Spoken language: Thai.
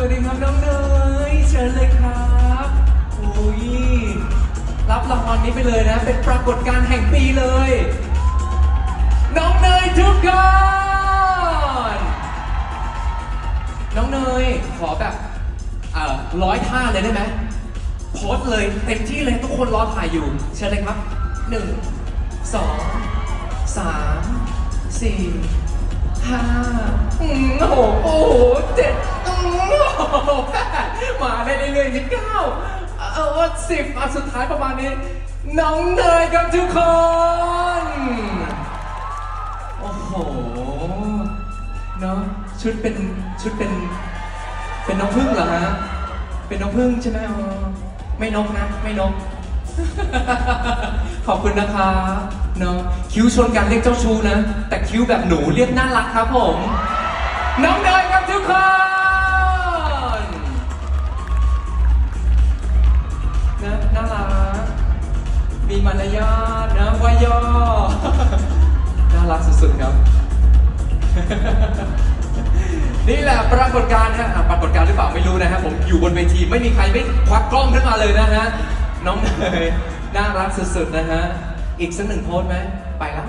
สวัสดีครับน้องเนยเชิญเลยครับอุ้ยรับรางวัลนี้ไปเลยนะ เป็นปรากฏการณ์แห่งปีเลย น้องเนยทุกคนน้องเนยขอแบบเอ่อร้อยท่าเลยได้ไหมโพสเลยเต็มที่เลยทุกคนรอถ่ายอยู่ เชิญเลยครับหนึ่งสองสามสี่ห้าโอ้หโอ้โหเจ็ด มาได้เรื่อยๆนี่เก้าเออสิบอันสุดท้ายประมาณนี้ น้องเนยครับทุกคน โอ้โห เนาะชุดเป็นชุดเป็น เป็นน้องพึ่งเหรอฮะ เป็นน้องพึ่งใช่ไหมอ๋อไม่นกนะ ไม่นก ขอบคุณนะคะเนาะคิ้วชนกันเรียกเจ้าชูนะ แต่คิ้วแบบหนูเรียกน่ารักครับผม น้องเนยครับทุกคน มารยาทนะวายอน่ารักสุดๆครับ นี่แหละปรากฏการณ์นะฮะอะปรากฏการณ์หรือเปล่าไม่รู้นะฮะผมอยู่บนเวทีไม่มีใครไม่ควักกล้องขึ้นมาเลยนะฮะน้องเนยน่ารักสุดๆนะฮะอีกสักหนึ่งโพสไหมไปแล้ว